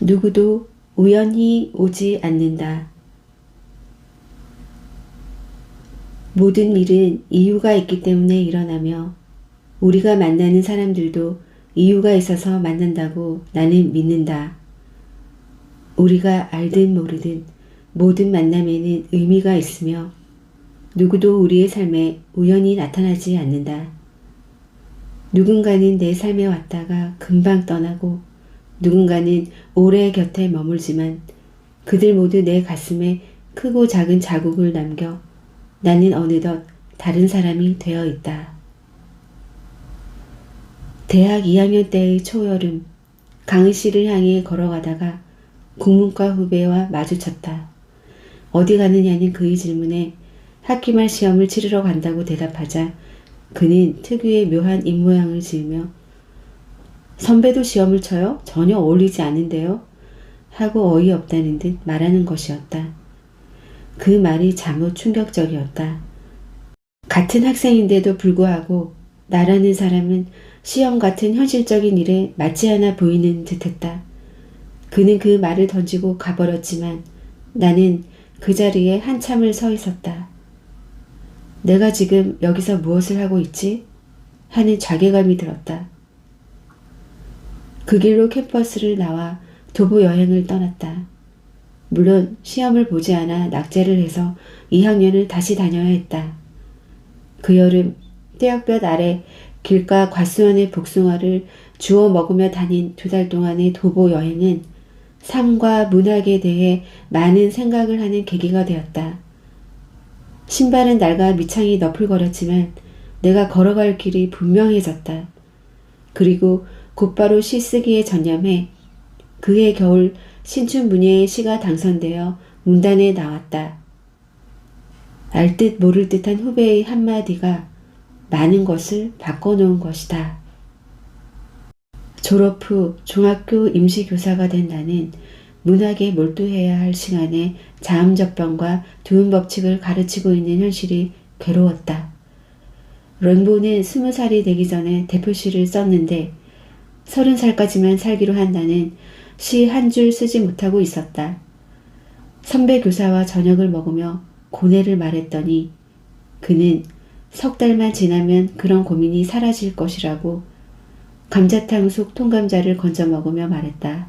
누구도 우연히 오지 않는다. 모든 일은 이유가 있기 때문에 일어나며 우리가 만나는 사람들도 이유가 있어서 만난다고 나는 믿는다. 우리가 알든 모르든 모든 만남에는 의미가 있으며 누구도 우리의 삶에 우연히 나타나지 않는다. 누군가는 내 삶에 왔다가 금방 떠나고 누군가는 오래 곁에 머물지만 그들 모두 내 가슴에 크고 작은 자국을 남겨 나는 어느덧 다른 사람이 되어 있다. 대학 2학년 때의 초여름, 강의실을 향해 걸어가다가 국문과 후배와 마주쳤다. 어디 가느냐는 그의 질문에 학기말 시험을 치르러 간다고 대답하자 그는 특유의 묘한 입모양을 지으며 선배도 시험을 쳐요? 전혀 어울리지 않는데요? 하고 어이없다는 듯 말하는 것이었다. 그 말이 잘못 충격적이었다. 같은 학생인데도 불구하고 나라는 사람은 시험 같은 현실적인 일에 맞지 않아 보이는 듯했다. 그는 그 말을 던지고 가버렸지만 나는 그 자리에 한참을 서 있었다. 내가 지금 여기서 무엇을 하고 있지? 하는 자괴감이 들었다. 그 길로 캠퍼스를 나와 도보 여행을 떠났다. 물론 시험을 보지 않아 낙제를 해서 2학년을 다시 다녀야 했다. 그 여름 떼약볕 아래 길가 과수원의 복숭아를 주워 먹으며 다닌 두 달 동안의 도보 여행은 삶과 문학에 대해 많은 생각을 하는 계기가 되었다. 신발은 낡아 밑창이 너풀거렸지만 내가 걸어갈 길이 분명해졌다. 그리고 곧바로 시 쓰기에 전념해 그해 겨울 신춘문예의 시가 당선되어 문단에 나왔다. 알듯 모를 듯한 후배의 한마디가 많은 것을 바꿔놓은 것이다. 졸업 후 중학교 임시교사가 된 나는 문학에 몰두해야 할 시간에 자음접변과 두음 법칙을 가르치고 있는 현실이 괴로웠다. 런보는 스무 살이 되기 전에 대표시를 썼는데 서른 살까지만 살기로 한 나는 시 한 줄 쓰지 못하고 있었다. 선배 교사와 저녁을 먹으며 고뇌를 말했더니 그는 석 달만 지나면 그런 고민이 사라질 것이라고 감자탕 속 통감자를 건져 먹으며 말했다.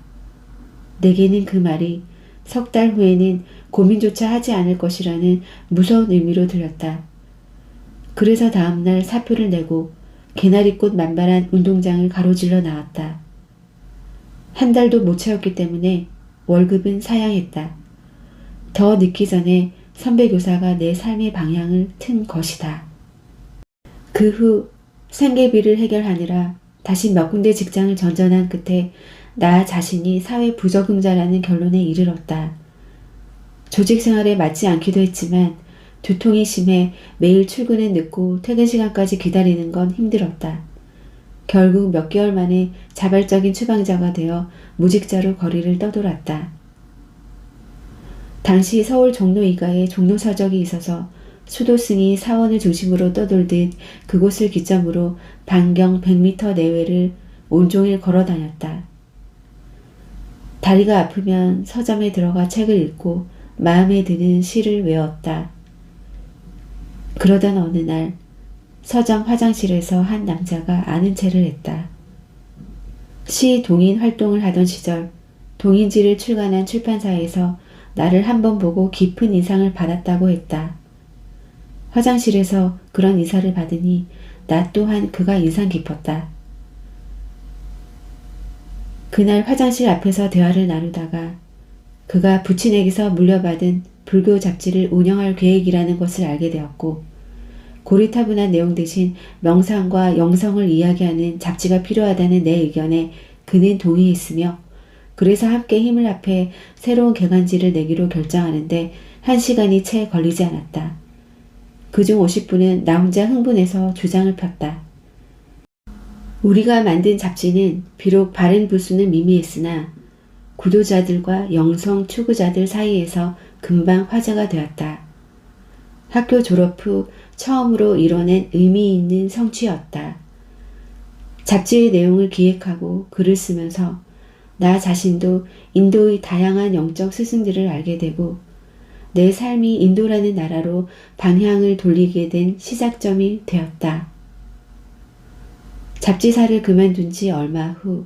내게는 그 말이 석 달 후에는 고민조차 하지 않을 것이라는 무서운 의미로 들렸다. 그래서 다음날 사표를 내고 개나리꽃 만발한 운동장을 가로질러 나왔다. 한 달도 못 채웠기 때문에 월급은 사양했다. 더 늦기 전에 선배 교사가 내 삶의 방향을 튼 것이다. 그 후 생계비를 해결하느라 다시 몇 군데 직장을 전전한 끝에 나 자신이 사회 부적응자라는 결론에 이르렀다. 조직 생활에 맞지 않기도 했지만 두통이 심해 매일 출근에 늦고 퇴근 시간까지 기다리는 건 힘들었다. 결국 몇 개월 만에 자발적인 추방자가 되어 무직자로 거리를 떠돌았다. 당시 서울 종로 이가에 종로서적이 있어서 수도승이 사원을 중심으로 떠돌듯 그곳을 기점으로 반경 100m 내외를 온종일 걸어 다녔다. 다리가 아프면 서점에 들어가 책을 읽고 마음에 드는 시를 외웠다. 그러던 어느 날 서점 화장실에서 한 남자가 아는 체를 했다. 시 동인 활동을 하던 시절 동인지를 출간한 출판사에서 나를 한 번 보고 깊은 인상을 받았다고 했다. 화장실에서 그런 인사를 받으니 나 또한 그가 인상 깊었다. 그날 화장실 앞에서 대화를 나누다가 그가 부친에게서 물려받은 불교 잡지를 운영할 계획이라는 것을 알게 되었고 고리타분한 내용 대신 명상과 영성을 이야기하는 잡지가 필요하다는 내 의견에 그는 동의했으며 그래서 함께 힘을 합해 새로운 개간지를 내기로 결정하는데 한 시간이 채 걸리지 않았다. 그중 50분은 나 혼자 흥분해서 주장을 폈다. 우리가 만든 잡지는 비록 발행 부수는 미미했으나 구독자들과 영성 추구자들 사이에서 금방 화제가 되었다. 학교 졸업 후 처음으로 이뤄낸 의미 있는 성취였다. 잡지의 내용을 기획하고 글을 쓰면서 나 자신도 인도의 다양한 영적 스승들을 알게 되고 내 삶이 인도라는 나라로 방향을 돌리게 된 시작점이 되었다. 잡지사를 그만둔 지 얼마 후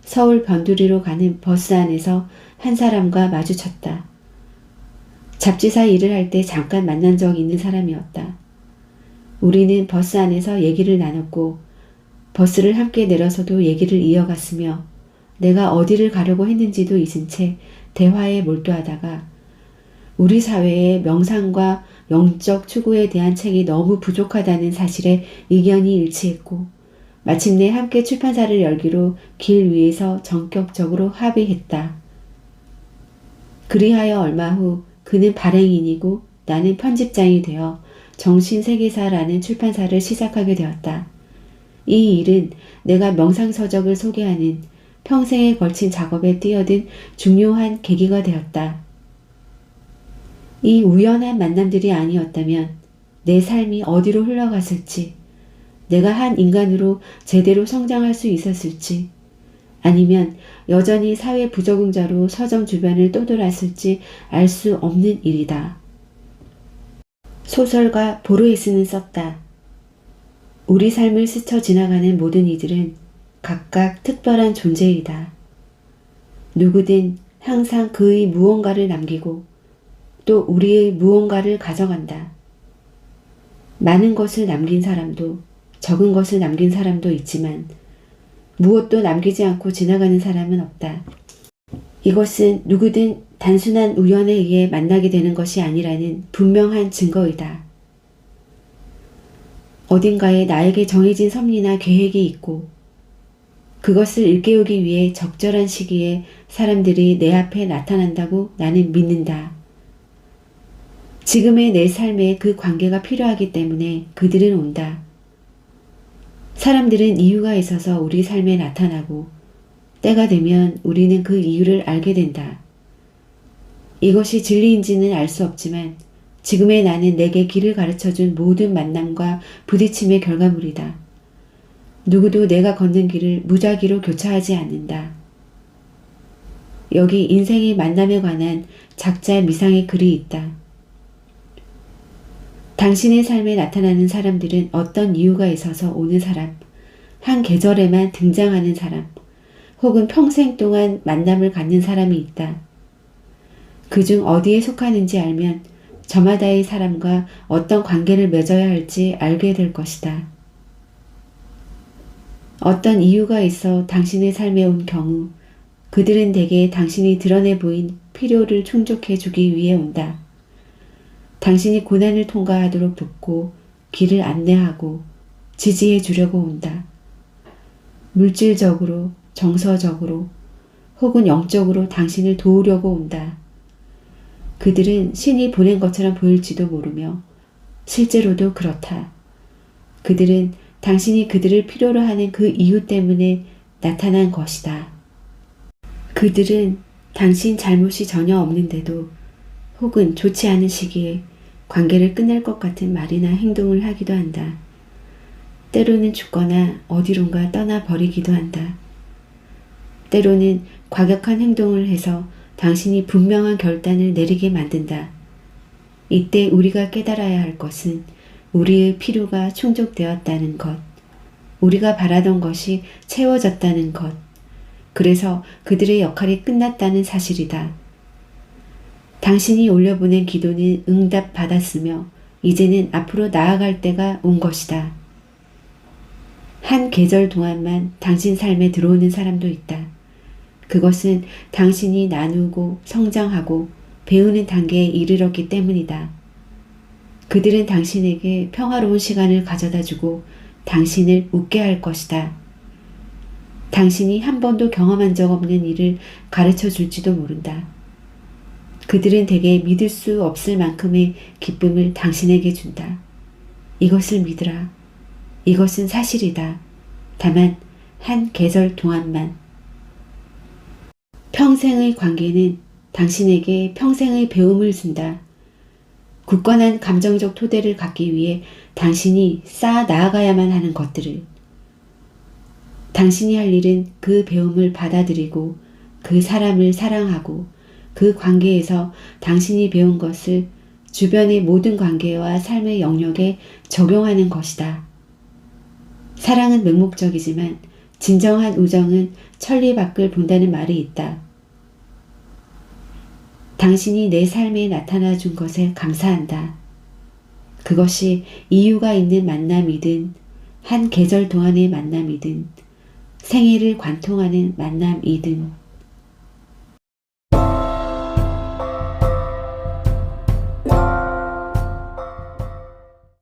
서울 변두리로 가는 버스 안에서 한 사람과 마주쳤다. 잡지사 일을 할 때 잠깐 만난 적 있는 사람이었다. 우리는 버스 안에서 얘기를 나눴고 버스를 함께 내려서도 얘기를 이어갔으며 내가 어디를 가려고 했는지도 잊은 채 대화에 몰두하다가 우리 사회의 명상과 영적 추구에 대한 책이 너무 부족하다는 사실에 의견이 일치했고 마침내 함께 출판사를 열기로 길 위에서 전격적으로 합의했다. 그리하여 얼마 후 그는 발행인이고 나는 편집장이 되어 정신세계사라는 출판사를 시작하게 되었다. 이 일은 내가 명상서적을 소개하는 평생에 걸친 작업에 뛰어든 중요한 계기가 되었다. 이 우연한 만남들이 아니었다면 내 삶이 어디로 흘러갔을지, 내가 한 인간으로 제대로 성장할 수 있었을지, 아니면 여전히 사회 부적응자로 서점 주변을 떠돌았을지 알 수 없는 일이다. 소설가 보르헤스는 썼다. 우리 삶을 스쳐 지나가는 모든 이들은 각각 특별한 존재이다. 누구든 항상 그의 무언가를 남기고 또 우리의 무언가를 가져간다. 많은 것을 남긴 사람도 적은 것을 남긴 사람도 있지만 무엇도 남기지 않고 지나가는 사람은 없다. 이것은 누구든 단순한 우연에 의해 만나게 되는 것이 아니라는 분명한 증거이다. 어딘가에 나에게 정해진 섭리나 계획이 있고 그것을 일깨우기 위해 적절한 시기에 사람들이 내 앞에 나타난다고 나는 믿는다. 지금의 내 삶에 그 관계가 필요하기 때문에 그들은 온다. 사람들은 이유가 있어서 우리 삶에 나타나고 때가 되면 우리는 그 이유를 알게 된다. 이것이 진리인지는 알 수 없지만 지금의 나는 내게 길을 가르쳐 준 모든 만남과 부딪힘의 결과물이다. 누구도 내가 걷는 길을 무작위로 교차하지 않는다. 여기 인생의 만남에 관한 작자 미상의 글이 있다. 당신의 삶에 나타나는 사람들은 어떤 이유가 있어서 오는 사람, 한 계절에만 등장하는 사람, 혹은 평생 동안 만남을 갖는 사람이 있다. 그중 어디에 속하는지 알면 저마다의 사람과 어떤 관계를 맺어야 할지 알게 될 것이다. 어떤 이유가 있어 당신의 삶에 온 경우 그들은 대개 당신이 드러내 보인 필요를 충족해 주기 위해 온다. 당신이 고난을 통과하도록 돕고 길을 안내하고 지지해 주려고 온다. 물질적으로, 정서적으로, 혹은 영적으로 당신을 도우려고 온다. 그들은 신이 보낸 것처럼 보일지도 모르며 실제로도 그렇다. 그들은 당신이 그들을 필요로 하는 그 이유 때문에 나타난 것이다. 그들은 당신 잘못이 전혀 없는데도 혹은 좋지 않은 시기에 관계를 끝낼 것 같은 말이나 행동을 하기도 한다. 때로는 죽거나 어디론가 떠나 버리기도 한다. 때로는 과격한 행동을 해서 당신이 분명한 결단을 내리게 만든다. 이때 우리가 깨달아야 할 것은 우리의 필요가 충족되었다는 것, 우리가 바라던 것이 채워졌다는 것, 그래서 그들의 역할이 끝났다는 사실이다. 당신이 올려보낸 기도는 응답받았으며 이제는 앞으로 나아갈 때가 온 것이다. 한 계절 동안만 당신 삶에 들어오는 사람도 있다. 그것은 당신이 나누고 성장하고 배우는 단계에 이르렀기 때문이다. 그들은 당신에게 평화로운 시간을 가져다 주고 당신을 웃게 할 것이다. 당신이 한 번도 경험한 적 없는 일을 가르쳐 줄지도 모른다. 그들은 대개 믿을 수 없을 만큼의 기쁨을 당신에게 준다. 이것을 믿으라. 이것은 사실이다. 다만 한 계절 동안만. 평생의 관계는 당신에게 평생의 배움을 준다. 굳건한 감정적 토대를 갖기 위해 당신이 쌓아 나아가야만 하는 것들을. 당신이 할 일은 그 배움을 받아들이고 그 사람을 사랑하고 그 관계에서 당신이 배운 것을 주변의 모든 관계와 삶의 영역에 적용하는 것이다. 사랑은 맹목적이지만 진정한 우정은 천리 밖을 본다는 말이 있다. 당신이 내 삶에 나타나 준 것에 감사한다. 그것이 이유가 있는 만남이든 한 계절 동안의 만남이든 생애를 관통하는 만남이든